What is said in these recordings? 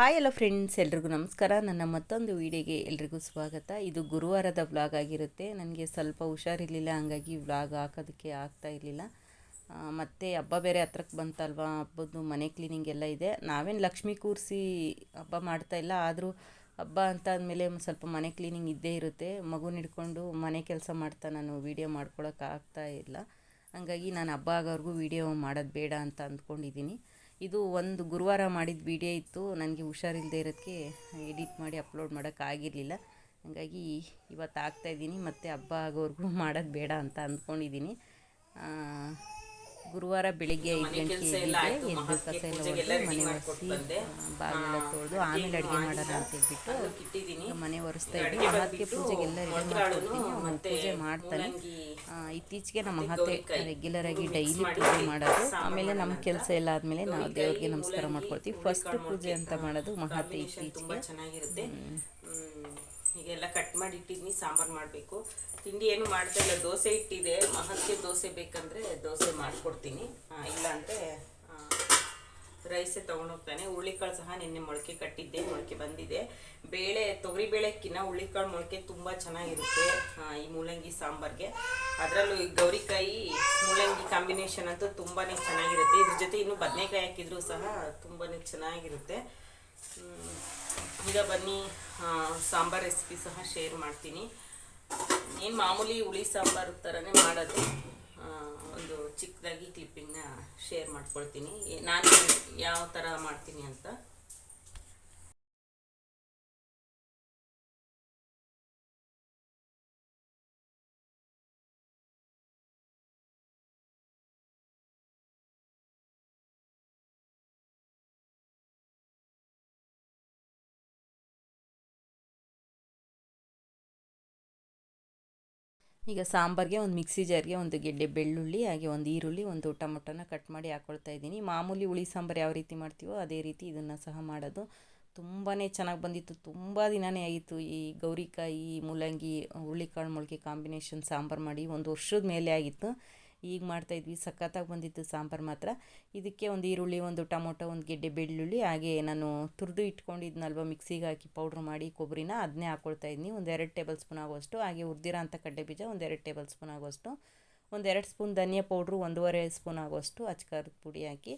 Hi ಎಲ್ಲ friends ಎಲ್ರಿಗೂ ನಮಸ್ಕಾರ. ನನ್ನ ಮತ್ತೊಂದು ವಿಡಿಯೋಗೆ ಎಲ್ರಿಗೂ ಸ್ವಾಗತ. ಇದು ಗುರುವಾರದ ವ್ಲಾಗ್ ಆಗಿರುತ್ತೆ. ನನಗೆ ಸ್ವಲ್ಪ ಹುಷಾರಿರಲಿಲ್ಲ, ಹಂಗಾಗಿ ವ್ಲಾಗ್ ಹಾಕೋದಕ್ಕೆ ಆಗ್ತಾ ಇರಲಿಲ್ಲ. ಮತ್ತು ಹಬ್ಬ ಬೇರೆ ಹತ್ರಕ್ಕೆ ಬಂತಲ್ವಾ? ಹಬ್ಬದ್ದು ಮನೆ ಕ್ಲೀನಿಂಗ್ ಎಲ್ಲ ಇದೆ. ನಾವೇನು ಲಕ್ಷ್ಮಿ ಕೂರಿಸಿ ಹಬ್ಬ ಮಾಡ್ತಾ ಇಲ್ಲ. ಆದರೂ ಹಬ್ಬ ಅಂತ ಅಂದಮೇಲೆ ಸ್ವಲ್ಪ ಮನೆ ಕ್ಲೀನಿಂಗ್ ಇದ್ದೇ ಇರುತ್ತೆ. ಮಗುನ ಹಿಡ್ಕೊಂಡು ಮನೆ ಕೆಲಸ ಮಾಡ್ತಾ ನಾನು ವೀಡಿಯೋ ಮಾಡ್ಕೊಳಕ್ಕೆ ಆಗ್ತಾ ಇಲ್ಲ. ಹಂಗಾಗಿ ನಾನು ಹಬ್ಬ ಆಗೋವರೆಗೂ ವೀಡಿಯೋ ಮಾಡೋದು ಬೇಡ ಅಂತ ಅಂದ್ಕೊಂಡಿದ್ದೀನಿ. ಇದು ಒಂದು ಗುರುವಾರ ಮಾಡಿದ ವಿಡಿಯೋ ಇತ್ತು. ನನಗೆ ಹುಷಾರಿಲ್ಲದೆ ಇರೋದಕ್ಕೆ ಎಡಿಟ್ ಮಾಡಿ ಅಪ್ಲೋಡ್ ಮಾಡೋಕ್ಕಾಗಿರಲಿಲ್ಲ ಹಾಗಾಗಿ ಇವತ್ತು ಆಗ್ತಾಯಿದ್ದೀನಿ ಮತ್ತು ಹಬ್ಬ ಆಗೋವರೆಗೂ ಮಾಡೋದು ಬೇಡ ಅಂತ ಅಂದ್ಕೊಂಡಿದ್ದೀನಿ. ಗುರುವಾರ ಬೆಳಿಗ್ಗೆ ಐದು ಗಂಟೆಗೆ ಎದ್ದು ಕಸ ಎಲ್ಲ ಹೊಡೆದು ಮನೆ ಒರೆಸಿ ಬಾಗಿಲೆಲ್ಲ ತೊಳೆದು ಆಮೇಲೆ ಅಡುಗೆ ಮಾಡೋಣ ಅಂತ ಹೇಳ್ಬಿಟ್ಟು ಮನೆ ಒರೆಸ್ತಾ ಇದ್ವಿ. ಪೂಜೆಗೆ ಪೂಜೆಗೆಲ್ಲ ರೆಡಿ ಮಾಡ್ಕೊಡ್ತೀನಿ. ಪೂಜೆ ಮಾಡ್ತಾನೆ. ಇತ್ತೀಚೆಗೆ ನಮ್ಮ ಮಹತ್ತೆ ರೆಗ್ಯುಲರ್ ಆಗಿ ಡೈಲಿ ಪೂಜೆ ಮಾಡೋದು. ಆಮೇಲೆ ನಮ್ಮ ಕೆಲಸ ಎಲ್ಲ ಆದಮೇಲೆ ನಾವು ದೇವ್ರಿಗೆ ನಮಸ್ಕಾರ ಮಾಡ್ಕೊಳ್ತೀವಿ. ಫಸ್ಟ್ ಪೂಜೆ ಅಂತ ಮಾಡೋದು ಮಹತ್ತೆ ತುಂಬಾ ಇತ್ತೀಚೆಗೆ. ಹೀಗೆಲ್ಲ ಕಟ್ ಮಾಡಿ ಇಟ್ಟಿದ್ದೀನಿ ಸಾಂಬಾರು ಮಾಡಬೇಕು. ತಿಂಡಿ ಏನು ಮಾಡ್ತಾ ದೋಸೆ ಇಟ್ಟಿದೆ. ಮಹಕ್ಕೆ ದೋಸೆ ಬೇಕಂದರೆ ದೋಸೆ ಮಾಡಿಕೊಡ್ತೀನಿ. ಇಲ್ಲ ಅಂದರೆ ರೈಸೇ ತೊಗೊಂಡೋಗ್ತಾನೆ. ಹುಳಿಕಾಳು ಸಹ ನಿನ್ನೆ ಮೊಳಕೆ ಕಟ್ಟಿದ್ದೆ, ಮೊಳಕೆ ಬಂದಿದೆ. ಬೇಳೆ, ತೊಗರಿ ಬೇಳೆಕ್ಕಿನ್ನ ಹುಳಿಕಾಳು ಮೊಳಕೆ ತುಂಬ ಚೆನ್ನಾಗಿರುತ್ತೆ ಈ ಮೂಲಂಗಿ ಸಾಂಬಾರ್ಗೆ. ಅದರಲ್ಲೂ ಈ ಗೌರಿಕಾಯಿ, ಮೂಲಂಗಿ ಕಾಂಬಿನೇಷನ್ ಅಂತೂ ತುಂಬಾ ಚೆನ್ನಾಗಿರುತ್ತೆ. ಇದ್ರ ಜೊತೆ ಇನ್ನು ಬದನೆಕಾಯಿ ಹಾಕಿದ್ರು ಸಹ ತುಂಬಾ ಚೆನ್ನಾಗಿರುತ್ತೆ. ಈಗ ಬನ್ನಿ ಸಾಂಬಾರ್ ರೆಸಿಪಿ ಸಹ ಶೇರ್ ಮಾಡ್ತೀನಿ. ಏನು ಮಾಮೂಲಿ ಹುಳಿ ಸಾಂಬಾರು ಥರನೇ ಮಾಡೋದು. ಒಂದು ಚಿಕ್ಕದಾಗಿ ಕ್ಲಿಪ್ಪಿಂಗ್ನ ಶೇರ್ ಮಾಡ್ಕೊಳ್ತೀನಿ. ನಾನು ಯಾವ ಥರ ಮಾಡ್ತೀನಿ ಅಂತ. ಈಗ ಸಾಂಬಾರಿಗೆ ಒಂದು ಮಿಕ್ಸಿ ಜಾರ್ಗೆ ಒಂದು ಗೆಡ್ಡೆ ಬೆಳ್ಳುಳ್ಳಿ, ಹಾಗೆ ಒಂದು ಈರುಳ್ಳಿ, ಒಂದು ಟೊಮೊಟೊನ ಕಟ್ ಮಾಡಿ ಹಾಕ್ಕೊಳ್ತಾ ಇದ್ದೀನಿ. ಮಾಮೂಲಿ ಹುಳಿ ಸಾಂಬಾರು ಯಾವ ರೀತಿ ಮಾಡ್ತೀವೋ ಅದೇ ರೀತಿ ಇದನ್ನು ಸಹ ಮಾಡೋದು. ತುಂಬಾ ಚೆನ್ನಾಗಿ ಬಂದಿತ್ತು. ತುಂಬ ದಿನವೇ ಆಯಿತು ಈ ಗೌರಿಕಾಯಿ ಮೂಲಂಗಿ ಹುರುಳಿಕಾಳು ಮೊಳಕೆ ಕಾಂಬಿನೇಷನ್ ಸಾಂಬಾರು ಮಾಡಿ. ಒಂದು ವರ್ಷದ ಮೇಲೆ ಆಗಿತ್ತು. ಈಗ ಮಾಡ್ತಾಯಿದ್ವಿ ಸಖತ್ತಾಗಿ ಬಂದಿತ್ತು ಸಾಂಬಾರು ಮಾತ್ರ. ಇದಕ್ಕೆ ಒಂದು ಈರುಳ್ಳಿ, ಒಂದು ಟೊಮೊಟೊ, ಒಂದು ಗೆಡ್ಡೆ ಬೆಳ್ಳುಳ್ಳಿ, ಹಾಗೆ ನಾನು ತುರಿದು ಇಟ್ಕೊಂಡಿದ್ನಲ್ವ ಮಿಕ್ಸಿಗೆ ಹಾಕಿ ಪೌಡ್ರ್ ಮಾಡಿ ಕೊಬ್ಬರಿನ, ಅದನ್ನೇ ಹಾಕ್ಕೊಳ್ತಾ ಇದ್ದೀನಿ ಒಂದು ಎರಡು ಟೇಬಲ್ ಸ್ಪೂನ್ ಆಗುವಷ್ಟು, ಹಾಗೆ ಹುರಿದಿರೋ ಅಂಥ ಕಡ್ಲೆ ಬೀಜ ಒಂದು ಎರಡು ಟೇಬಲ್ ಸ್ಪೂನ್ ಆಗುವಷ್ಟು. ಒಂದೆರಡು ಸ್ಪೂನ್ ಧನಿಯಾ ಪೌಡ್ರು, ಒಂದೂವರೆ ಸ್ಪೂನ್ ಆಗುವಷ್ಟು ಅಚ್ಕಾರದ ಪುಡಿ ಹಾಕಿ.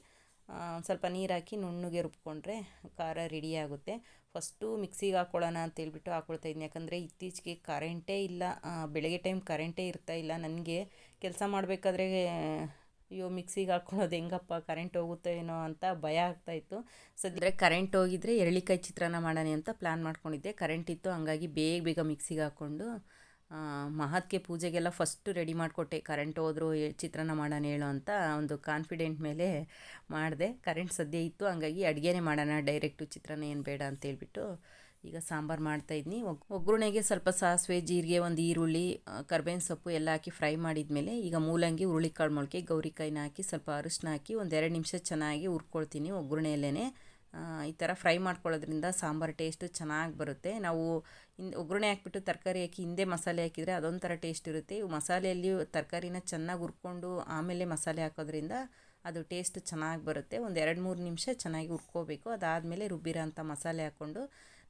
ಸ್ವಲ್ಪ ನೀರು ಹಾಕಿ ನುಣ್ಣಗೆ ರುಬ್ಕೊಂಡ್ರೆ ಖಾರ ರೆಡಿ ಆಗುತ್ತೆ. ಫಸ್ಟು ಮಿಕ್ಸಿಗೆ ಹಾಕ್ಕೊಳ್ಳೋಣ ಅಂತೇಳ್ಬಿಟ್ಟು ಹಾಕ್ಕೊಳ್ತಾ ಇದ್ದೀನಿ ಯಾಕಂದರೆ ಇತ್ತೀಚೆಗೆ ಕರೆಂಟೇ ಇಲ್ಲ. ಬೆಳಗ್ಗೆ ಟೈಮ್ ಕರೆಂಟೇ ಇರ್ತಾ ಇಲ್ಲ. ನನಗೆ ಕೆಲಸ ಮಾಡಬೇಕಾದ್ರೆ, ಅಯ್ಯೋ ಮಿಕ್ಸಿಗೆ ಹಾಕ್ಕೊಳ್ಳೋದು ಹೆಂಗಪ್ಪ? ಕರೆಂಟ್ ಹೋಗುತ್ತೋ ಏನೋ ಅಂತ ಭಯ ಆಗ್ತಾಯಿತ್ತು ಸದ್ಯ ಕರೆಂಟ್ ಹೋಗಿದ್ರೆ, ಎರಳಿಕಾಯಿ ಚಿತ್ರಾನ್ನ ಮಾಡೋಣ ಅಂತ ಪ್ಲ್ಯಾನ್ ಮಾಡ್ಕೊಂಡಿದ್ದೆ. ಕರೆಂಟ್ ಇತ್ತು, ಹಂಗಾಗಿ ಬೇಗ ಬೇಗ ಮಿಕ್ಸಿಗೆ ಹಾಕ್ಕೊಂಡು ಮಹತ್ಗೆ ಪೂಜೆಗೆಲ್ಲ ಫಸ್ಟು ರೆಡಿ ಮಾಡಿಕೊಟ್ಟೆ. ಕರೆಂಟ್ ಹೋದರೂ ಚಿತ್ರಾನ್ನ ಮಾಡೋಣ ಹೇಳು ಅಂತ ಒಂದು ಕಾನ್ಫಿಡೆಂಟ್ ಮೇಲೆ ಮಾಡಿದೆ. ಕರೆಂಟ್ ಸದ್ಯ ಇತ್ತು, ಹಂಗಾಗಿ ಅಡುಗೆನೇ ಮಾಡೋಣ ಡೈರೆಕ್ಟು ಚಿತ್ರಾನ್ನ ಏನು ಬೇಡ ಅಂತ ಅಂತೇಳ್ಬಿಟ್ಟು ಈಗ ಸಾಂಬಾರು ಮಾಡ್ತಾಯಿದ್ನಿ ಒಗ್ ಒಗ್ಗರಣೆಗೆ ಸ್ವಲ್ಪ ಸಾಸಿವೆ, ಜೀರಿಗೆ, ಒಂದು ಈರುಳ್ಳಿ ಕರ್ಬೇವಿನ ಸೊಪ್ಪು ಎಲ್ಲ ಹಾಕಿ ಫ್ರೈ ಮಾಡಿದ್ಮೇಲೆ ಈಗ ಮೂಲಂಗಿ, ಹುರುಳಿಕಾಳು ಮೊಳಕೆ, ಗೌರಿಕಾಯಿನ ಹಾಕಿ ಸ್ವಲ್ಪ ಅರಿಶಿನ ಹಾಕಿ ಒಂದು ಎರಡು ನಿಮಿಷ ಚೆನ್ನಾಗಿ ಹುರ್ಕೊಳ್ತೀನಿ ಒಗ್ಗರಣೆಯಲ್ಲೇ ಈ ಥರ ಫ್ರೈ ಮಾಡ್ಕೊಳ್ಳೋದ್ರಿಂದ ಸಾಂಬಾರು ಟೇಸ್ಟು ಚೆನ್ನಾಗಿ ಬರುತ್ತೆ. ನಾವು ಹಿಂದೆ ಒಗ್ಗರಣೆ ಹಾಕ್ಬಿಟ್ಟು ತರಕಾರಿ ಹಾಕಿ ಹಿಂದೆ ಮಸಾಲೆ ಹಾಕಿದರೆ ಅದೊಂಥರ ಟೇಸ್ಟ್ ಇರುತ್ತೆ. ಇವು ಮಸಾಲೆಯಲ್ಲಿ ತರಕಾರಿನ ಚೆನ್ನಾಗಿ ಹುರ್ಕೊಂಡು ಆಮೇಲೆ ಮಸಾಲೆ ಹಾಕೋದ್ರಿಂದ ಅದು ಟೇಸ್ಟ್ ಚೆನ್ನಾಗಿ ಬರುತ್ತೆ. ಒಂದು ಎರಡು ಮೂರು ನಿಮಿಷ ಚೆನ್ನಾಗಿ ಹುರ್ಕೋಬೇಕು. ಅದಾದಮೇಲೆ ರುಬ್ಬಿರೋ ಅಂಥ ಮಸಾಲೆ ಹಾಕ್ಕೊಂಡು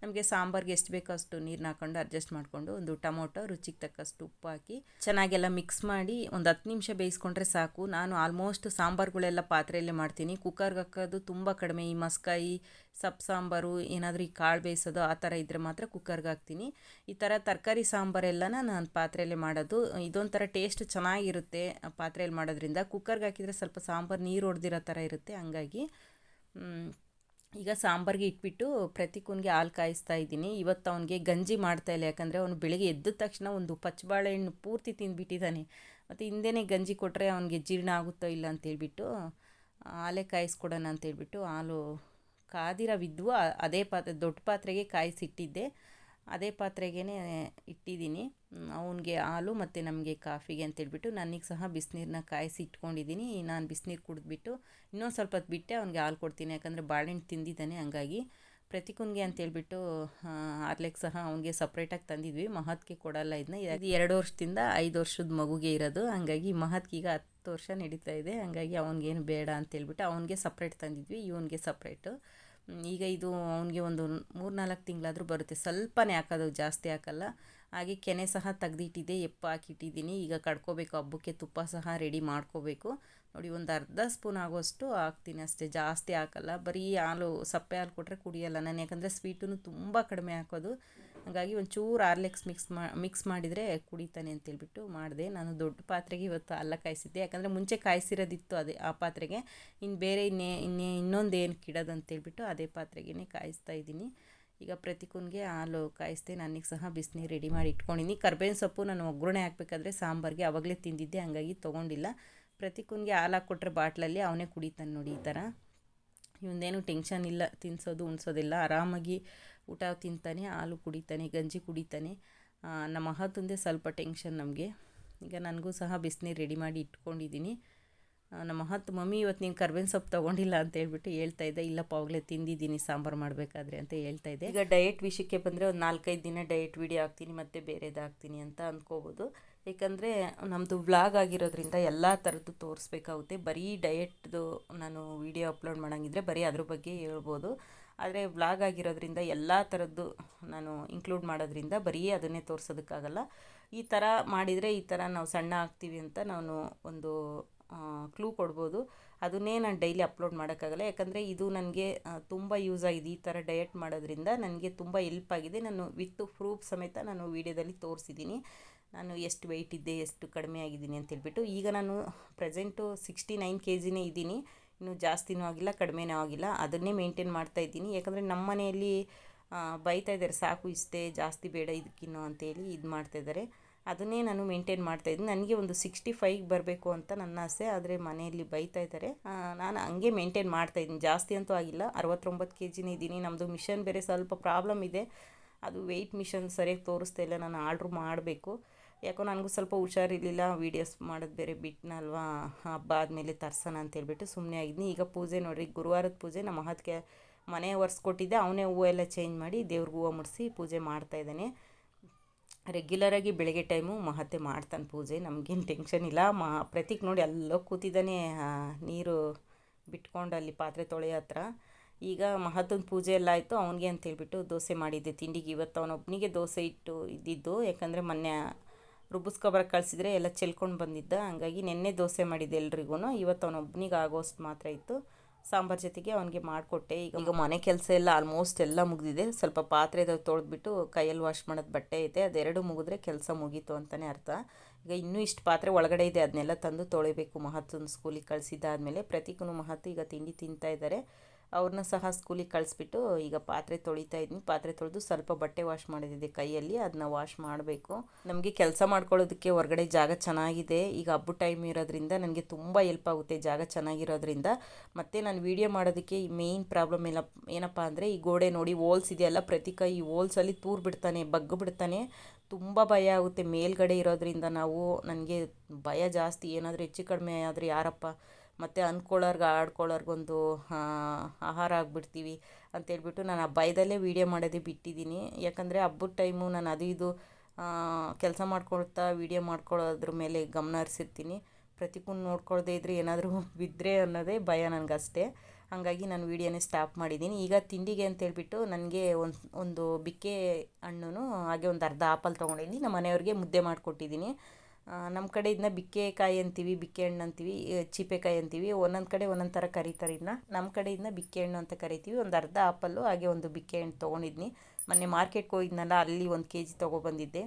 ನಮಗೆ ಸಾಂಬಾರ್ಗೆ ಎಷ್ಟು ಬೇಕೋ ಅಷ್ಟು ನೀರನ್ನ ಹಾಕೊಂಡು ಅಡ್ಜಸ್ಟ್ ಮಾಡಿಕೊಂಡು ಒಂದು ಟೊಮೊಟೊ, ರುಚಿಗೆ ತಕ್ಕಷ್ಟು ಉಪ್ಪು ಹಾಕಿ ಚೆನ್ನಾಗೆಲ್ಲ ಮಿಕ್ಸ್ ಮಾಡಿ ಒಂದು ಹತ್ತು ನಿಮಿಷ ಬೇಯಿಸ್ಕೊಂಡ್ರೆ ಸಾಕು. ನಾನು ಆಲ್ಮೋಸ್ಟ್ ಸಾಂಬಾರುಗಳೆಲ್ಲ ಪಾತ್ರೆಯಲ್ಲೇ ಮಾಡ್ತೀನಿ. ಕುಕ್ಕರ್ಗೆ ಹಾಕೋದು ತುಂಬ ಕಡಿಮೆ. ಈ ಮಸ್ಕಾಯಿ ಸೊಪ್ಪು ಸಾಂಬಾರು, ಏನಾದರೂ ಈ ಕಾಳು ಬೇಯಿಸೋದು ಆ ಥರ ಇದ್ದರೆ ಮಾತ್ರ ಕುಕ್ಕರ್ಗೆ ಹಾಕ್ತೀನಿ. ಈ ಥರ ತರಕಾರಿ ಸಾಂಬಾರೆಲ್ಲನ ನಾನು ಪಾತ್ರೆಯಲ್ಲೇ ಮಾಡೋದು. ಇದೊಂಥರ ಟೇಸ್ಟ್ ಚೆನ್ನಾಗಿರುತ್ತೆ ಪಾತ್ರೆಯಲ್ಲಿ ಮಾಡೋದ್ರಿಂದ. ಕುಕ್ಕರ್ಗೆ ಹಾಕಿದರೆ ಸ್ವಲ್ಪ ಸಾಂಬಾರು ನೀರು ಹೊಡೆದಿರೋ ಥರ ಇರುತ್ತೆ ಹಂಗಾಗಿ. ಈಗ ಸಾಂಬಾರಿಗೆ ಇಟ್ಬಿಟ್ಟು ಪ್ರತಿಕೂನ್ಗೆ ಹಾಲು ಕಾಯಿಸ್ತಾ ಇದ್ದೀನಿ. ಇವತ್ತು ಅವನಿಗೆ ಗಂಜಿ ಮಾಡ್ತಾ ಇಲ್ಲ. ಯಾಕಂದರೆ ಅವನು ಬೆಳಿಗ್ಗೆ ಎದ್ದ ತಕ್ಷಣ ಒಂದು ಪಚ್ಚಬಾಳೆಹಣ್ಣು ಪೂರ್ತಿ ತಿಂದುಬಿಟ್ಟಿದ್ದಾನೆ. ಮತ್ತು ಹಿಂದೆನೇ ಗಂಜಿ ಕೊಟ್ಟರೆ ಅವನಿಗೆ ಜೀರ್ಣ ಆಗುತ್ತೋ ಇಲ್ಲ ಅಂತೇಳ್ಬಿಟ್ಟು ಹಾಲೇ ಕಾಯಿಸ್ಕೊಡೋಣ ಅಂತೇಳ್ಬಿಟ್ಟು ಹಾಲು ಕಾದಿರವಿದ್ವು ಅದೇ ಪಾತ್ರೆ, ದೊಡ್ಡ ಪಾತ್ರೆಗೆ ಕಾಯಿಸಿಟ್ಟಿದ್ದೆ. ಅದೇ ಪಾತ್ರೆಗೇ ಇಟ್ಟಿದ್ದೀನಿ. ಅವನಿಗೆ ಹಾಲು ಮತ್ತು ನಮಗೆ ಕಾಫಿಗೆ ಅಂತೇಳ್ಬಿಟ್ಟು ನನಗೆ ಸಹ ಬಿಸಿನೀರನ್ನ ಕಾಯಿಸಿ ಇಟ್ಕೊಂಡಿದ್ದೀನಿ. ನಾನು ಬಿಸಿನೀರು ಕುಡಿದ್ಬಿಟ್ಟು ಇನ್ನೊಂದು ಸ್ವಲ್ಪ ಹೊತ್ತು ಬಿಟ್ಟೆ ಅವ್ನಿಗೆ ಹಾಲು ಕೊಡ್ತೀನಿ. ಯಾಕಂದರೆ ಬಾಳೆಹಣ್ಣು ತಿಂದಿದ್ದಾನೆ, ಹಂಗಾಗಿ. ಪ್ರತಿಕುನ್ಗೆ ಅಂತೇಳ್ಬಿಟ್ಟು ಆರ್ಲೆಕ್ ಸಹ ಅವನಿಗೆ ಸಪ್ರೇಟಾಗಿ ತಂದಿದ್ವಿ. ಮಹತ್ಗೆ ಕೊಡಲ್ಲ ಇದನ್ನ ಇದು ಎರಡು ವರ್ಷದಿಂದ ಐದು ವರ್ಷದ ಮಗುಗೆ ಇರೋದು. ಹಂಗಾಗಿ ಮಹತ್ಗೆ ಈಗ ಹತ್ತು ವರ್ಷ ನಡೀತಾ ಇದೆ. ಹಂಗಾಗಿ ಅವನಿಗೇನು ಬೇಡ ಅಂತೇಳ್ಬಿಟ್ಟು ಅವನಿಗೆ ಸಪ್ರೇಟ್ ತಂದಿದ್ವಿ. ಇವನಿಗೆ ಸಪ್ರೇಟು. ಈಗ ಇದು ಅವನಿಗೆ ಒಂದು ಮೂರು ನಾಲ್ಕು ತಿಂಗಳಾದರೂ ಬರುತ್ತೆ. ಸ್ವಲ್ಪನೇ ಹಾಕೋದು, ಜಾಸ್ತಿ ಹಾಕಲ್ಲ. ಹಾಗೆ ಕೆನೆ ಸಹ ತೆಗ್ದಿಟ್ಟಿದ್ದೆ ಎಪ್ಪು ಹಾಕಿಟ್ಟಿದ್ದೀನಿ. ಈಗ ಕಡ್ಕೋಬೇಕು, ಹಬ್ಬಕ್ಕೆ ತುಪ್ಪ ಸಹ ರೆಡಿ ಮಾಡ್ಕೋಬೇಕು. ನೋಡಿ, ಒಂದು ಅರ್ಧ ಸ್ಪೂನ್ ಆಗೋಷ್ಟು ಹಾಕ್ತೀನಿ ಅಷ್ಟೇ. ಜಾಸ್ತಿ ಹಾಕಲ್ಲ. ಬರೀ ಹಾಲು, ಸಪ್ಪೆ ಹಾಲು ಕೊಟ್ಟರೆ ಕುಡಿಯಲ್ಲ ನಾನು. ಯಾಕಂದರೆ ಸ್ವೀಟನ್ನು ತುಂಬ ಕಡಿಮೆ ಹಾಕೋದು. ಹಾಗಾಗಿ ಒಂಚೂರು ಆರ್ಲೆಕ್ಸ್ ಮಿಕ್ಸ್ ಮಾ, ಮಿಕ್ಸ್ ಮಾಡಿದರೆ ಕುಡಿತಾನೆ ಅಂತೇಳ್ಬಿಟ್ಟು ಮಾಡಿದೆ. ನಾನು ದೊಡ್ಡ ಪಾತ್ರೆಗೆ ಇವತ್ತು ಅಲ್ಲ ಕಾಯಿಸಿದ್ದೆ. ಯಾಕಂದರೆ ಮುಂಚೆ ಕಾಯಿಸಿರೋದಿತ್ತು ಅದೇ, ಆ ಪಾತ್ರೆಗೆ. ಇನ್ನು ಬೇರೆ ಇನ್ನೇ ಇನ್ನೇ ಇನ್ನೊಂದು ಏನು ಕಿಡೋದು ಅಂತೇಳ್ಬಿಟ್ಟು ಅದೇ ಪಾತ್ರೆಗೆ ಕಾಯಿಸ್ತಾ ಇದ್ದೀನಿ. ಈಗ ಪ್ರತಿಕೂನ್ಗೆ ಹಾಲು ಕಾಯಿಸ್ದೆ. ನನಗೆ ಸಹ ಬಿಸಿನೀರು ರೆಡಿ ಮಾಡಿ ಇಟ್ಕೊಂಡಿನಿ. ಕರ್ಬೇವಿನ ಸೊಪ್ಪು ನಾನು ಒಗ್ಗರಣೆ ಹಾಕಬೇಕಾದ್ರೆ ಸಾಂಬಾರಿಗೆ ಅವಾಗಲೇ ತಿಂದಿದ್ದೆ. ಹಂಗಾಗಿ ತೊಗೊಂಡಿಲ್ಲ. ಪ್ರತಿಕೂನ್ಗೆ ಹಾಲು ಹಾಕ್ಕೊಟ್ರೆ ಬಾಟ್ಲಲ್ಲಿ ಅವನೇ ಕುಡಿತಾನೆ ನೋಡಿ ಈ ಥರ. ಇವನ್ನೇನು ಟೆನ್ಷನ್ ಇಲ್ಲ, ತಿನ್ಸೋದು, ಉಣ್ಸೋದಿಲ್ಲ ಆರಾಮಾಗಿ ಊಟ ತಿಂತಾನೆ, ಹಾಲು ಕುಡಿತಾನೆ, ಗಂಜಿ ಕುಡಿತಾನೆ. ನಮ್ಮ ನಮ್ಮ ತಂದೆ ಸ್ವಲ್ಪ ಟೆನ್ಷನ್ ನಮಗೆ. ಈಗ ನನಗೂ ಸಹ ಬಿಸಿನೀರು ರೆಡಿ ಮಾಡಿ ಇಟ್ಕೊಂಡಿದ್ದೀನಿ. ನಮ್ಮ ಮಹತ್ ಮಮ್ಮಿ, ಇವತ್ತು ನೀನು ಕರ್ಬೇವಿನ ಸೊಪ್ಪು ತೊಗೊಂಡಿಲ್ಲ ಅಂತ ಹೇಳ್ಬಿಟ್ಟು ಹೇಳ್ತಾ ಇದ್ದೆ. ಇಲ್ಲಪ್ಪ ಅವಾಗಲೇ ತಿಂದಿದ್ದೀನಿ, ಸಾಂಬಾರು ಮಾಡಬೇಕಾದ್ರೆ ಅಂತ ಹೇಳ್ತಾ ಇದ್ದೆ. ಈಗ ಡಯಟ್ ವಿಷಯಕ್ಕೆ ಬಂದರೆ ಒಂದು ನಾಲ್ಕೈದು ದಿನ ಡಯಟ್ ವಿಡಿಯೋ ಹಾಕ್ತೀನಿ, ಮತ್ತು ಬೇರೆದು ಹಾಕ್ತೀನಿ ಅಂತ ಅಂದ್ಕೋಬೋದು ಏಕೆಂದರೆ ನಮ್ಮದು ವ್ಲಾಗ್ ಆಗಿರೋದ್ರಿಂದ ಎಲ್ಲ ಥರದ್ದು ತೋರಿಸ್ಬೇಕಾಗುತ್ತೆ. ಬರೀ ಡಯೆಟ್ದು ನಾನು ವಿಡಿಯೋ ಅಪ್ಲೋಡ್ ಮಾಡೋಂಗಿದ್ರೆ ಬರೀ ಅದ್ರ ಬಗ್ಗೆ ಹೇಳ್ಬೋದು. ಆದರೆ ವ್ಲಾಗ್ ಆಗಿರೋದ್ರಿಂದ ಎಲ್ಲ ಥರದ್ದು ನಾನು ಇನ್ಕ್ಲೂಡ್ ಮಾಡೋದ್ರಿಂದ ಬರೀ ಅದನ್ನೇ ತೋರಿಸೋದಕ್ಕಾಗಲ್ಲ. ಈ ಥರ ಮಾಡಿದರೆ ಈ ಥರ ನಾವು ಸಣ್ಣ ಆಗ್ತೀವಿ ಅಂತ ನಾನು ಒಂದು ಕ್ಲೂ ಕೊಡ್ಬೋದು. ಅದನ್ನೇ ನಾನು ಡೈಲಿ ಅಪ್ಲೋಡ್ ಮಾಡೋಕ್ಕಾಗಲ್ಲ. ಯಾಕಂದರೆ ಇದು ನನಗೆ ತುಂಬ ಯೂಸ್ ಆಗಿದೆ. ಈ ಥರ ಡಯಟ್ ಮಾಡೋದ್ರಿಂದ ನನಗೆ ತುಂಬ ಹೆಲ್ಪ್ ಆಗಿದೆ. ನಾನು ವಿತ್ ಪ್ರೂಫ್ ಸಮೇತ ನಾನು ವೀಡಿಯೋದಲ್ಲಿ ತೋರಿಸಿದ್ದೀನಿ. ನಾನು ಎಷ್ಟು ವೆಯ್ಟ್ ಇದ್ದೆ, ಎಷ್ಟು ಕಡಿಮೆ ಆಗಿದ್ದೀನಿ ಅಂತ ಹೇಳ್ಬಿಟ್ಟು, ಈಗ ನಾನು ಪ್ರೆಸೆಂಟು ಸಿಕ್ಸ್ಟಿ ನೈನ್ ಕೆ ಜಿನೇ ಇದ್ದೀನಿ. ಇನ್ನು ಜಾಸ್ತಿನೂ ಆಗಿಲ್ಲ, ಕಡಿಮೆನೂ ಆಗಿಲ್ಲ. ಅದನ್ನೇ ಮೇಂಟೈನ್ ಮಾಡ್ತಾ ಇದ್ದೀನಿ. ಯಾಕಂದರೆ ನಮ್ಮ ಮನೆಯಲ್ಲಿ ಬೈತಾ ಇದ್ದಾರೆ, ಸಾಕು ಇಷ್ಟೇ, ಜಾಸ್ತಿ ಬೇಡ ಇದಕ್ಕಿನ್ನೋ ಅಂತೇಳಿ ಇದು ಮಾಡ್ತಾ ಇದ್ದಾರೆ. ಅದನ್ನೇ ನಾನು ಮೇಂಟೈನ್ ಮಾಡ್ತಾ ಇದ್ದೀನಿ. ನನಗೆ ಒಂದು ಸಿಕ್ಸ್ಟಿ ಫೈವ್ಗೆ ಬರಬೇಕು ಅಂತ ನನ್ನ ಆಸೆ. ಆದರೆ ಮನೆಯಲ್ಲಿ ಬೈತಾ ಇದ್ದಾರೆ. ನಾನು ಹಂಗೆ ಮೇಂಟೈನ್ ಮಾಡ್ತಾ ಇದ್ದೀನಿ. ಜಾಸ್ತಿ ಅಂತೂ ಆಗಿಲ್ಲ. ಅರವತ್ತೊಂಬತ್ತು ಕೆ ಜಿನೇ ಇದ್ದೀನಿ. ನಮ್ಮದು ಮಿಷನ್ ಬೇರೆ ಸ್ವಲ್ಪ ಪ್ರಾಬ್ಲಮ್ ಇದೆ. ಅದು ವೆಯ್ಟ್ ಮಿಷನ್ ಸರಿಯಾಗಿ ತೋರಿಸ್ತಾ ಇಲ್ಲ. ನಾನು ಆರ್ಡ್ರ್ ಮಾಡಬೇಕು. ಯಾಕೋ ನನಗೂ ಸ್ವಲ್ಪ ಹುಷಾರಿರಲಿಲ್ಲ ವೀಡಿಯೋಸ್ ಮಾಡೋದು ಬೇರೆ ಬಿಟ್ಟನಲ್ವಾ ಹಬ್ಬ ಆದಮೇಲೆ ತರ್ಸೋಣ ಅಂತೇಳ್ಬಿಟ್ಟು ಸುಮ್ಮನೆ ಆಗಿದ್ನಿ. ಈಗ ಪೂಜೆ ನೋಡಿರಿ, ಗುರುವಾರದ ಪೂಜೆ ನಮ್ಮ ಮಹತ್ಗೆ ಮನೆ ಒರೆಸ್ಕೊಟ್ಟಿದ್ದೆ ಅವನೇ ಹೂವು ಎಲ್ಲ ಚೇಂಜ್ ಮಾಡಿ ದೇವ್ರಿಗೆ ಹೂವು ಮುಡಿಸಿ ಪೂಜೆ ಮಾಡ್ತಾ ಇದ್ದಾನೆ. ರೆಗ್ಯುಲರಾಗಿ ಬೆಳಗ್ಗೆ ಟೈಮು ಮಹತ್ತೆ ಮಾಡ್ತಾನೆ ಪೂಜೆ. ನಮಗೇನು ಟೆನ್ಷನ್ ಇಲ್ಲ. ಮಾ, ಪ್ರತೀಕ್ ನೋಡಿ ಅಲ್ಲೋ ಕೂತಿದ್ದಾನೆ. ನೀರು ಬಿಟ್ಕೊಂಡು ಅಲ್ಲಿ ಪಾತ್ರೆ ತೊಳೆಯೋ ಹತ್ರ. ಈಗ ಮಹತ್ತೊಂದು ಪೂಜೆ ಎಲ್ಲ ಆಯಿತು. ಅವನಿಗೆ ಅಂತೇಳ್ಬಿಟ್ಟು ದೋಸೆ ಮಾಡಿದ್ದೆ. ತಿಂಡಿಗೆ ಇವತ್ತು ಅವನೊಬ್ಬನಿಗೆ ದೋಸೆ ಇಟ್ಟು ಇದ್ದಿದ್ದು. ಯಾಕಂದರೆ ಮೊನ್ನೆ ರುಬ್ಬಿಸ್ಕೊಬರಕ್ಕೆ ಕಳಿಸಿದ್ರೆ ಎಲ್ಲ ಚೆಲ್ಕೊಂಡು ಬಂದಿದ್ದ. ಹಂಗಾಗಿ ನಿನ್ನೆ ದೋಸೆ ಮಾಡಿದ್ದೆ ಎಲ್ರಿಗೂ. ಇವತ್ತು ಅವನೊಬ್ಬನಿಗೆ ಆಗೋಷ್ಟು ಮಾತ್ರ ಇತ್ತು. ಸಾಂಬಾರ್ ಜೊತೆಗೆ ಅವನಿಗೆ ಮಾಡಿಕೊಟ್ಟೆ. ಈಗ ಈಗ ಮನೆ ಕೆಲಸ ಎಲ್ಲ ಆಲ್ಮೋಸ್ಟ್ ಎಲ್ಲ ಮುಗಿದಿದೆ. ಸ್ವಲ್ಪ ಪಾತ್ರೆ ತೊಳೆದ್ಬಿಟ್ಟು ಕೈಯಲ್ಲಿ ವಾಶ್ ಮಾಡೋದು ಬಟ್ಟೆ ಐತೆ. ಅದೆರಡು ಮುಗಿದ್ರೆ ಕೆಲಸ ಮುಗೀತು ಅಂತಲೇ ಅರ್ಥ. ಈಗ ಇನ್ನೂ ಇಷ್ಟು ಪಾತ್ರೆ ಒಳಗಡೆ ಇದೆ. ಅದನ್ನೆಲ್ಲ ತಂದು ತೊಳಿಬೇಕು. ಮಹತ್ವನ ಸ್ಕೂಲಿಗೆ ಕಳಿಸಿದ್ದಾದಮೇಲೆ ಪ್ರತೀಕನು ಮಹತ್ವ ಈಗ ತಿಂಡಿ ತಿಂತಾ ಇದ್ದಾರೆ ಅವ್ರನ್ನ ಸಹ ಸ್ಕೂಲಿಗೆ ಕಳಿಸ್ಬಿಟ್ಟು ಈಗ ಪಾತ್ರೆ ತೊಳಿತಾ ಇದ್ದೀನಿ ಪಾತ್ರೆ ತೊಳೆದು ಸ್ವಲ್ಪ ಬಟ್ಟೆ ವಾಶ್ ಮಾಡಿದ್ದೆ ಕೈಯಲ್ಲಿ. ಅದನ್ನ ವಾಶ್ ಮಾಡಬೇಕು. ನಮಗೆ ಕೆಲಸ ಮಾಡ್ಕೊಳ್ಳೋದಕ್ಕೆ ಹೊರಗಡೆ ಜಾಗ ಚೆನ್ನಾಗಿದೆ. ಈಗ ಹಬ್ಬ ಟೈಮ್ ಇರೋದ್ರಿಂದ ನನಗೆ ತುಂಬ ಹೆಲ್ಪ್ ಆಗುತ್ತೆ ಜಾಗ ಚೆನ್ನಾಗಿರೋದ್ರಿಂದ. ಮತ್ತು ನಾನು ವೀಡಿಯೋ ಮಾಡೋದಕ್ಕೆ ಮೇಯ್ನ್ ಪ್ರಾಬ್ಲಮ್ ಎಲ್ಲ ಏನಪ್ಪ ಅಂದರೆ ಈ ಗೋಡೆ ನೋಡಿ ಹೋಲ್ಸ್ ಇದೆಯಲ್ಲ, ಪ್ರತಿ ಕೈ ಈ ಹೋಲ್ಸಲ್ಲಿ ತೂರು ಬಿಡ್ತಾನೆ, ಬಗ್ಗು ಬಿಡ್ತಾನೆ. ತುಂಬ ಭಯ ಆಗುತ್ತೆ. ಮೇಲ್ಗಡೆ ಇರೋದ್ರಿಂದ ನಾವು ನನಗೆ ಭಯ ಜಾಸ್ತಿ. ಏನಾದರೂ ಹೆಚ್ಚು ಕಡಿಮೆ ಆದರೆ ಯಾರಪ್ಪ? ಮತ್ತು ಅಂದ್ಕೊಳ್ಳೋರ್ಗೆ, ಆಡ್ಕೊಳ್ಳೋರ್ಗೊಂದು ಆಹಾರ ಆಗಿಬಿಡ್ತೀವಿ ಅಂತೇಳ್ಬಿಟ್ಟು ನಾನು ಆ ಭಯದಲ್ಲೇ ವೀಡಿಯೋ ಮಾಡೋದೇ ಬಿಟ್ಟಿದ್ದೀನಿ. ಯಾಕಂದರೆ ಹಬ್ಬದ ಟೈಮು ನಾನು ಅದು ಇದು ಕೆಲಸ ಮಾಡ್ಕೊಳ್ತಾ ವೀಡಿಯೋ ಮಾಡ್ಕೊಳ್ಳೋದ್ರ ಮೇಲೆ ಗಮನ ಹರಿಸಿರ್ತೀನಿ. ಪ್ರತಿಕೂನ್ ನೋಡ್ಕೊಳ್ದೇ ಇದ್ದರೆ ಏನಾದರೂ ಬಿದ್ದರೆ ಅನ್ನೋದೇ ಭಯ ನನಗಷ್ಟೇ. ಹಾಗಾಗಿ ನಾನು ವೀಡಿಯೋನೇ ಸ್ಟಾಪ್ ಮಾಡಿದ್ದೀನಿ. ಈಗ ತಿಂಡಿಗೆ ಅಂತೇಳ್ಬಿಟ್ಟು ನನಗೆ ಒಂದು ಒಂದು ಬಿಕ್ಕೆ ಹಣ್ಣು ಹಾಗೆ ಒಂದು ಅರ್ಧ ಆಪಲ್ ತೊಗೊಂಡಿದ್ದೀನಿ. ನಮ್ಮ ಮನೆಯವ್ರಿಗೆ ಮುದ್ದೆ ಮಾಡಿಕೊಟ್ಟಿದ್ದೀನಿ. ನಮ್ಮ ಕಡೆ ಇದನ್ನ ಬಿಕ್ಕೆಕಾಯಿ ಅಂತೀವಿ ಬಿಕ್ಕೆ ಹಣ್ಣು ಅಂತೀವಿ ಚೀಪೆಕಾಯಿ ಅಂತೀವಿ. ಒಂದೊಂದು ಕಡೆ ಒಂದೊಂದು ಥರ ಕರೀತಾರೆ ಇದನ್ನ ನಮ್ಮ ಕಡೆ ಇದನ್ನ ಬಿಕ್ಕೆ ಹಣ್ಣು ಅಂತ ಕರಿತೀವಿ. ಒಂದು ಅರ್ಧ ಆಪಲ್ಲು, ಹಾಗೆ ಒಂದು ಬಿಕ್ಕೆ ಹಣ್ಣು ತೊಗೊಂಡಿದ್ನಿ. ಮೊನ್ನೆ ಮಾರ್ಕೆಟ್ಗೆ ಹೋಗಿದ್ನಲ್ಲ, ಅಲ್ಲಿ ಒಂದು ಕೆ ಜಿ ತೊಗೊಬಂದಿದ್ದೆ.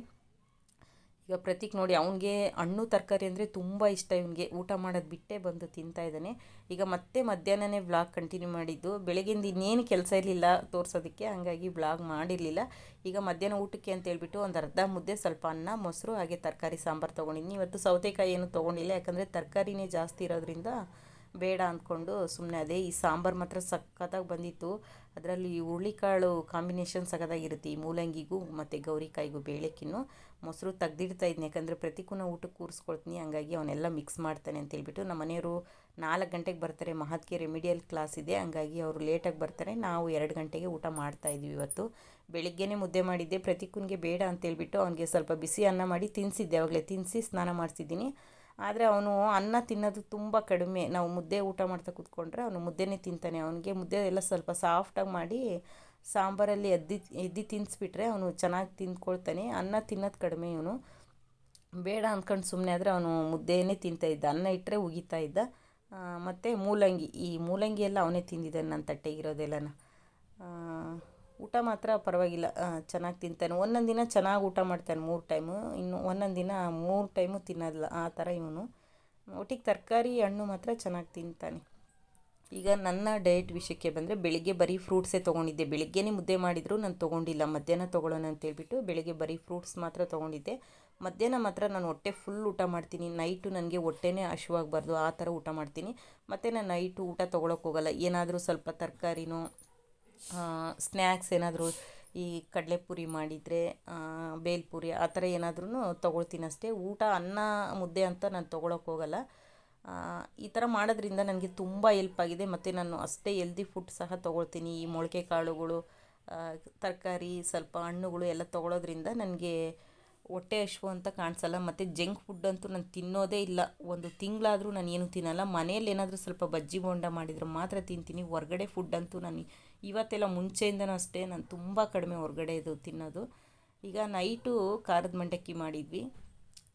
ಈಗ ಪ್ರತೀಕ್ ನೋಡಿ, ಅವನಿಗೆ ಹಣ್ಣು, ತರಕಾರಿ ಅಂದರೆ ತುಂಬ ಇಷ್ಟ. ಇವನಿಗೆ ಊಟ ಮಾಡೋದು ಬಿಟ್ಟೇ ಬಂದು ತಿಂತಾ ಇದ್ದಾನೆ. ಈಗ ಮತ್ತೆ ಮಧ್ಯಾಹ್ನನೇ ಬ್ಲಾಗ್ ಕಂಟಿನ್ಯೂ ಮಾಡಿದ್ದು. ಬೆಳಗಿಂದ ಇನ್ನೇನು ಕೆಲಸ ಇರಲಿಲ್ಲ ತೋರಿಸೋದಕ್ಕೆ, ಹಾಗಾಗಿ ಬ್ಲಾಗ್ ಮಾಡಿರಲಿಲ್ಲ. ಈಗ ಮಧ್ಯಾಹ್ನ ಊಟಕ್ಕೆ ಅಂತ ಹೇಳ್ಬಿಟ್ಟು ಒಂದು ಅರ್ಧ ಮುದ್ದೆ ಸ್ವಲ್ಪ ಅನ್ನ, ಮೊಸರು, ಹಾಗೆ ತರಕಾರಿ ಸಾಂಬಾರು ತೊಗೊಂಡಿದ್ದೀನಿ ಇವತ್ತು ಸೌತೆಕಾಯಿ ಏನು ತೊಗೊಂಡಿಲ್ಲ. ಯಾಕಂದರೆ ತರಕಾರಿನೇ ಜಾಸ್ತಿ ಇರೋದ್ರಿಂದ ಬೇಡ ಅಂದ್ಕೊಂಡು ಸುಮ್ಮನೆ ಅದೇ ಈ ಸಾಂಬಾರು ಮಾತ್ರ ಸಖತ್ತಾಗಿ ಬಂದಿತ್ತು. ಅದರಲ್ಲಿ ಹುರುಳಿಕಾಳು ಕಾಂಬಿನೇಷನ್ ಸಖತ್ತಾಗಿರುತ್ತೆ ಈ ಮೂಲಂಗಿಗೂ ಮತ್ತು ಗೌರಿಕಾಯಿಗೂ ಬೇಳೆಕ್ಕಿನ್ನು ಮೊಸರು ತೆಗ್ದಿಡ್ತಾ ಇದ್ದೀನಿ ಯಾಕಂದರೆ ಪ್ರತಿಕೂನ ಊಟಕ್ಕೆ ಕೂರಿಸ್ಕೊಳ್ತೀನಿ. ಹಂಗಾಗಿ ಅವನ್ನೆಲ್ಲ ಮಿಕ್ಸ್ ಮಾಡ್ತಾನೆ ಅಂತ ಹೇಳ್ಬಿಟ್ಟು ನಮ್ಮ ಮನೆಯವರು ನಾಲ್ಕು ಗಂಟೆಗೆ ಬರ್ತಾರೆ. ಮಹತ್ಗೆ ರೆಮಿಡಿಯಲ್ ಕ್ಲಾಸ್ ಇದೆ. ಹಂಗಾಗಿ ಅವರು ಲೇಟಾಗಿ ಬರ್ತಾರೆ. ನಾವು ಎರಡು ಗಂಟೆಗೆ ಊಟ ಮಾಡ್ತಾ ಇದ್ವಿ ಇವತ್ತು. ಬೆಳಿಗ್ಗೆನೇ ಮುದ್ದೆ ಮಾಡಿದ್ದೆ. ಪ್ರತಿಕೂನ್ಗೆ ಬೇಡ ಅಂತೇಳ್ಬಿಟ್ಟು ಅವನಿಗೆ ಸ್ವಲ್ಪ ಬಿಸಿ ಅನ್ನ ಮಾಡಿ ತಿನ್ನಿಸಿದ್ದೆ ಅವಾಗಲೇ ತಿನ್ನಿಸಿ ಸ್ನಾನ ಮಾಡಿಸಿದ್ದೀನಿ. ಆದರೆ ಅವನು ಅನ್ನ ತಿನ್ನೋದು ತುಂಬ ಕಡಿಮೆ. ನಾವು ಮುದ್ದೆ ಊಟ ಮಾಡ್ತಾ ಕೂತ್ಕೊಂಡ್ರೆ ಅವನು ಮುದ್ದೆನೇ ತಿಂತಾನೆ. ಅವನಿಗೆ ಮುದ್ದೆ ಎಲ್ಲ ಸ್ವಲ್ಪ ಸಾಫ್ಟಾಗಿ ಮಾಡಿ ಸಾಂಬಾರಲ್ಲಿ ಎದ್ದಿ ಎದ್ದಿ ತಿನ್ನಿಸ್ಬಿಟ್ರೆ ಅವನು ಚೆನ್ನಾಗಿ ತಿಂದ್ಕೊಳ್ತಾನೆ. ಅನ್ನ ತಿನ್ನೋದು ಕಡಿಮೆ ಇವನು. ಬೇಡ ಅಂದ್ಕೊಂಡು ಸುಮ್ಮನೆ ಆದರೆ ಅವನು ಮುದ್ದೆನೇ ತಿಂತಾ ಇದ್ದ. ಅನ್ನ ಇಟ್ಟರೆ ಉಗಿತಾ ಇದ್ದ. ಮತ್ತು ಮೂಲಂಗಿ. ಈ ಮೂಲಂಗಿ ಎಲ್ಲ ಅವನೇ ತಿಂದಿದ್ದಾನೆ ನನ್ನ ತಟ್ಟೆಗಿರೋದೆಲ್ಲನ ಊಟ ಮಾತ್ರ ಪರವಾಗಿಲ್ಲ. ಚೆನ್ನಾಗಿ ತಿಂತಾನೆ. ಒಂದೊಂದು ದಿನ ಚೆನ್ನಾಗಿ ಊಟ ಮಾಡ್ತಾನೆ ಮೂರು ಟೈಮು ಇನ್ನು ಒಂದೊಂದು ದಿನ ಮೂರು ಟೈಮು ತಿನ್ನೋದಿಲ್ಲ ಆ ಥರ ಇವನು. ಒಟ್ಟಿಗೆ ತರಕಾರಿ ಹಣ್ಣು ಮಾತ್ರ ಚೆನ್ನಾಗಿ ತಿಂತಾನೆ. ಈಗ ನನ್ನ ಡಯಟ್ ವಿಷಯಕ್ಕೆ ಬಂದರೆ ಬೆಳಿಗ್ಗೆ ಬರೀ ಫ್ರೂಟ್ಸೇ ತೊಗೊಂಡಿದ್ದೆ. ಬೆಳಿಗ್ಗೆನೇ ಮುದ್ದೆ ಮಾಡಿದರೂ, ನಾನು ತೊಗೊಂಡಿಲ್ಲ. ಮಧ್ಯಾಹ್ನ ತೊಗೊಳ್ಳೋಣ ಅಂತೇಳ್ಬಿಟ್ಟು ಬೆಳಿಗ್ಗೆ ಬರೀ ಫ್ರೂಟ್ಸ್ ಮಾತ್ರ ತೊಗೊಂಡಿದ್ದೆ. ಮಧ್ಯಾಹ್ನ ಮಾತ್ರ ನಾನು ಹೊಟ್ಟೆ ಫುಲ್ ಊಟ ಮಾಡ್ತೀನಿ. ನೈಟು ನನಗೆ ಹೊಟ್ಟೆನೇ ಹಶುವಾಗಬಾರ್ದು. ಆ ಥರ ಊಟ ಮಾಡ್ತೀನಿ. ಮತ್ತು ನಾನು ನೈಟು ಊಟ ತೊಗೊಳಕ್ಕೆ ಹೋಗಲ್ಲ. ಏನಾದರೂ ಸ್ವಲ್ಪ ತರಕಾರಿನೋ ಸ್ನ್ಯಾಕ್ಸ್ ಏನಾದರೂ ಈ ಕಡಲೆಪುರಿ ಮಾಡಿದರೆ ಬೇಲ್ಪುರಿ ಆ ಥರ ಏನಾದ್ರೂ ತೊಗೊಳ್ತೀನಿ ಅಷ್ಟೇ. ಊಟ ಅನ್ನ ಮುದ್ದೆ ಅಂತ ನಾನು ತೊಗೊಳಕ್ಕೆ ಹೋಗಲ್ಲ. ಈ ಥರ ಮಾಡೋದ್ರಿಂದ ನನಗೆ ತುಂಬ ಹೆಲ್ಪ್ ಆಗಿದೆ. ಮತ್ತು ನಾನು ಅಷ್ಟೇ ಎಲ್ದಿ ಫುಡ್ ಸಹ ತೊಗೊಳ್ತೀನಿ. ಈ ಮೊಳಕೆ ಕಾಳುಗಳು ತರಕಾರಿ, ಸ್ವಲ್ಪ ಹಣ್ಣುಗಳು ಎಲ್ಲ ತೊಗೊಳೋದ್ರಿಂದ ನನಗೆ ಹೊಟ್ಟೆ ಹಶ್ವು ಅಂತ ಕಾಣಿಸಲ್ಲ. ಮತ್ತು ಜಂಕ್ ಫುಡ್ ಅಂತೂ ನಾನು ತಿನ್ನೋದೇ ಇಲ್ಲ. ಒಂದು ತಿಂಗಳಾದರೂ ನಾನು ಏನು ತಿನ್ನಲ್ಲ. ಮನೇಲಿ ಏನಾದರೂ ಸ್ವಲ್ಪ ಬಜ್ಜಿ ಬೋಂಡ ಮಾಡಿದರೆ ಮಾತ್ರ ತಿಂತೀನಿ. ಹೊರ್ಗಡೆ ಫುಡ್ ಅಂತೂ ನಾನು ಇವತ್ತೆಲ್ಲ ಮುಂಚೆಯಿಂದನೂ ಅಷ್ಟೇ, ನಾನು ತುಂಬ ಕಡಿಮೆ ಹೊರಗಡೆ ಇದು ತಿನ್ನೋದು. ಈಗ ನೈಟು ಖಾರದ ಮಂಡಕ್ಕಿ ಮಾಡಿದ್ವಿ.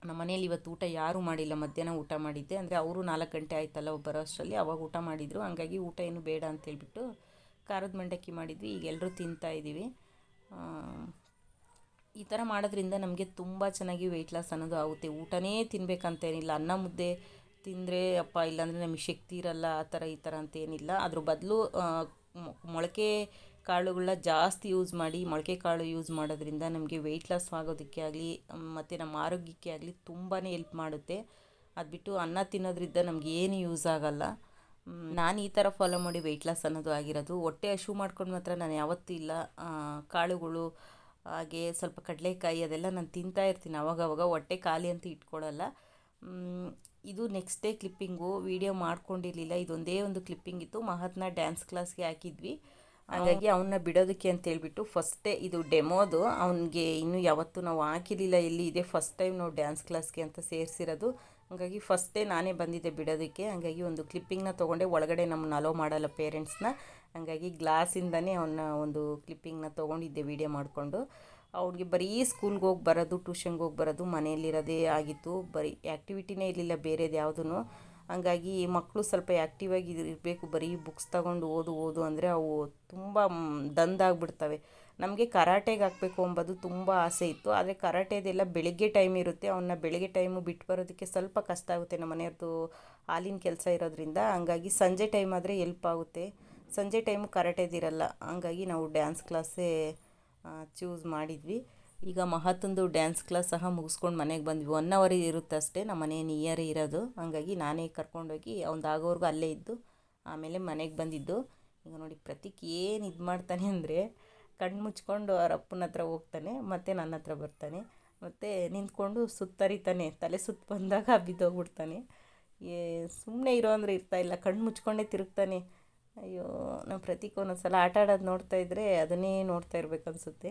ನಮ್ಮ ಮನೇಲಿ ಇವತ್ತು ಊಟ ಯಾರೂ ಮಾಡಿಲ್ಲ, ಮಧ್ಯಾಹ್ನ ಊಟ ಮಾಡಿದ್ದೆ. ಅಂದರೆ ಅವರು ನಾಲ್ಕು ಗಂಟೆ ಆಯ್ತಲ್ಲ ಬರೋ ಅಷ್ಟರಲ್ಲಿ, ಅವಾಗ ಊಟ ಮಾಡಿದರು. ಹಂಗಾಗಿ ಊಟ ಏನು ಬೇಡ ಅಂತ ಹೇಳಿಬಿಟ್ಟು ಖಾರದ ಮಂಡಕ್ಕಿ ಮಾಡಿದ್ವಿ. ಈಗ ಎಲ್ಲರೂ ತಿಂತಾ ಇದ್ದೀವಿ. ಈ ಥರ ಮಾಡೋದ್ರಿಂದ ನಮಗೆ ತುಂಬ ಚೆನ್ನಾಗಿ ವೆಯ್ಟ್ ಲಾಸ್ ಅನ್ನೋದು ಆಗುತ್ತೆ. ಊಟನೇ ತಿನ್ನಬೇಕಂತೇನಿಲ್ಲ ಅನ್ನ ಮುದ್ದೆ ತಿಂದರೆ, ಅಪ್ಪ, ಇಲ್ಲಾಂದರೆ ನಮಗೆ ಶಕ್ತಿ ಇರಲ್ಲ, ಆ ಥರ ಈ ಥರ ಅಂತೇನಿಲ್ಲ ಅದ್ರ ಬದಲು ಮೊಳಕೆ ಕಾಳುಗಳನ್ನ ಜಾಸ್ತಿ ಯೂಸ್ ಮಾಡಿ, ಮೊಳಕೆ ಕಾಳು ಯೂಸ್ ಮಾಡೋದ್ರಿಂದ ನಮಗೆ ವೆಯ್ಟ್ ಲಾಸ್ ಆಗೋದಕ್ಕೆ ಆಗಲಿ ಮತ್ತು ನಮ್ಮ ಆರೋಗ್ಯಕ್ಕೆ ಆಗಲಿ ತುಂಬಾ ಎಲ್ಪ್ ಮಾಡುತ್ತೆ. ಅದು ಬಿಟ್ಟು ಅನ್ನ ತಿನ್ನೋದ್ರಿಂದ ನಮ್ಗೆ ಏನು ಯೂಸ್ ಆಗೋಲ್ಲ. ನಾನು ಈ ಥರ ಫಾಲೋ ಮಾಡಿ ವೆಯ್ಟ್ ಲಾಸ್ ಅನ್ನೋದು ಆಗಿರೋದು. ಹೊಟ್ಟೆ ಹಶು ಮಾಡ್ಕೊಂಡು ಮಾತ್ರ ನಾನು ಯಾವತ್ತೂ ಇಲ್ಲ. ಕಾಳುಗಳು, ಹಾಗೆ ಸ್ವಲ್ಪ ಕಡಲೆಕಾಯಿ ಅದೆಲ್ಲ ನಾನು ತಿಂತಾ ಇರ್ತೀನಿ. ಅವಾಗವಾಗ ಹೊಟ್ಟೆ ಖಾಲಿ ಅಂತ ಇಟ್ಕೊಳ್ಳಲ್ಲ ಇದು ನೆಕ್ಸ್ಟ್ ಡೇ ಕ್ಲಿಪ್ಪಿಂಗು ವೀಡಿಯೋ ಮಾಡ್ಕೊಂಡಿರಲಿಲ್ಲ. ಇದೊಂದೇ ಒಂದು ಕ್ಲಿಪ್ಪಿಂಗ್ ಇತ್ತು. ಮಹತ್ನ ಡ್ಯಾನ್ಸ್ ಕ್ಲಾಸ್ಗೆ ಹಾಕಿದ್ವಿ. ಹಾಗಾಗಿ ಅವನ್ನ ಬಿಡೋದಕ್ಕೆ ಅಂತ ಹೇಳ್ಬಿಟ್ಟು ಫಸ್ಟೇ ಇದು ಡೆಮೋದು ಅವನಿಗೆ ಇನ್ನೂ ಯಾವತ್ತೂ ನಾವು ಹಾಕಿರಲಿಲ್ಲ. ಎಲ್ಲಿ ಇದೆ? ಫಸ್ಟ್ ಟೈಮ್ ನಾವು ಡ್ಯಾನ್ಸ್ ಕ್ಲಾಸ್ಗೆ ಅಂತ ಸೇರಿಸಿರೋದು. ಹಾಗಾಗಿ ಫಸ್ಟೇ ನಾನೇ ಬಂದಿದ್ದೆ ಬಿಡೋದಕ್ಕೆ. ಹಾಗಾಗಿ ಒಂದು ಕ್ಲಿಪ್ಪಿಂಗ್ನ ತೊಗೊಂಡೆ. ಒಳಗಡೆ ನಮ್ಮನ್ನ ಅಲೋ ಮಾಡಲ್ಲ ಪೇರೆಂಟ್ಸ್ನ ಹಾಗಾಗಿ ಗ್ಲಾಸಿಂದನೇ ಅವನ್ನ ಒಂದು ಕ್ಲಿಪ್ಪಿಂಗ್ನ ತೊಗೊಂಡಿದ್ದೆ ವೀಡಿಯೋ ಮಾಡಿಕೊಂಡು. ಅವ್ರಿಗೆ ಬರೀ ಸ್ಕೂಲ್ಗೆ ಹೋಗಿ ಬರೋದು ಟ್ಯೂಷನ್ಗೆ ಹೋಗಿ ಬರೋದು ಮನೆಯಲ್ಲಿರೋದೇ ಆಗಿತ್ತು. ಬರೀ ಆ್ಯಕ್ಟಿವಿಟಿನೇ ಇರಲಿಲ್ಲ, ಬೇರೆದು ಯಾವುದೂ ಹಂಗಾಗಿ ಮಕ್ಕಳು ಸ್ವಲ್ಪ ಆ್ಯಕ್ಟಿವಾಗಿ ಇರಬೇಕು. ಬರೀ ಬುಕ್ಸ್ ತಗೊಂಡು ಓದು ಓದು ಅಂದರೆ ಅವು ತುಂಬ ದಂದಾಗ್ಬಿಡ್ತವೆ ನಮಗೆ ಕರಾಟೆಗೆ ಹಾಕಬೇಕು ಅಂಬೋದು ತುಂಬ ಆಸೆ ಇತ್ತು. ಆದರೆ ಕರಾಟೆದೆಲ್ಲ ಬೆಳಿಗ್ಗೆ ಟೈಮ್ ಇರುತ್ತೆ. ಅವನ್ನ ಬೆಳಿಗ್ಗೆ ಟೈಮು ಬಿಟ್ಟು ಬರೋದಕ್ಕೆ ಸ್ವಲ್ಪ ಕಷ್ಟ ಆಗುತ್ತೆ ನಮ್ಮ ಮನೆಯವ್ರದ್ದು ಹಾಲಿನ ಕೆಲಸ ಇರೋದ್ರಿಂದ. ಹಂಗಾಗಿ ಸಂಜೆ ಟೈಮ್ ಆದರೆ ಎಲ್ಪ್ ಆಗುತ್ತೆ. ಸಂಜೆ ಟೈಮು ಕರಾಟೆದಿರಲ್ಲ. ಹಂಗಾಗಿ ನಾವು ಡ್ಯಾನ್ಸ್ ಕ್ಲಾಸೇ ಚೂಸ್ ಮಾಡಿದ್ವಿ. ಈಗ ಮಹತ್ತೊಂದು ಡ್ಯಾನ್ಸ್ ಕ್ಲಾಸ್ ಸಹ ಮುಗಿಸ್ಕೊಂಡು ಮನೆಗೆ ಬಂದ್ವಿ. ಒನ್ ಅವರ್ ಇರುತ್ತೆ ಅಷ್ಟೇ ನಮ್ಮ ಮನೆ ನಿಯರ್ ಇರೋದು. ಹಾಗಾಗಿ ನಾನೇ ಕರ್ಕೊಂಡೋಗಿ ಅವ್ನು ಆಗೋವರೆಗೂ ಅಲ್ಲೇ ಇದ್ದು, ಆಮೇಲೆ ಮನೆಗೆ ಬಂದಿದ್ದು. ಈಗ ನೋಡಿ, ಪ್ರತೀಕ್ ಏನು ಇದು ಮಾಡ್ತಾನೆ ಅಂದರೆ ಕಣ್ಣು ಮುಚ್ಕೊಂಡು ಅವ್ರ ಅಪ್ಪನ ಹತ್ರ ಹೋಗ್ತಾನೆ, ಮತ್ತು ನನ್ನ ಹತ್ರ ಬರ್ತಾನೆ. ಮತ್ತು ನಿಂತ್ಕೊಂಡು ಸುತ್ತರಿತಾನೆ. ತಲೆ ಸುತ್ತ ಬಂದಾಗ ಬಿದ್ದೋಗ್ಬಿಡ್ತಾನೆ. ಏ ಸುಮ್ಮನೆ ಇರೋ ಅಂದರೆ ಇರ್ತಾಯಿಲ್ಲ ಕಣ್ಣು ಮುಚ್ಕೊಂಡೇ ತಿರುಗ್ತಾನೆ. ಅಯ್ಯೋ ನಾವು ಪ್ರತೀಕ್ ಒಂದೊಂದು ಸಲ ಆಟ ಆಡೋದು ನೋಡ್ತಾ ಇದ್ದರೆ ಅದನ್ನೇ ನೋಡ್ತಾ ಇರ್ಬೇಕು ಅನಿಸುತ್ತೆ.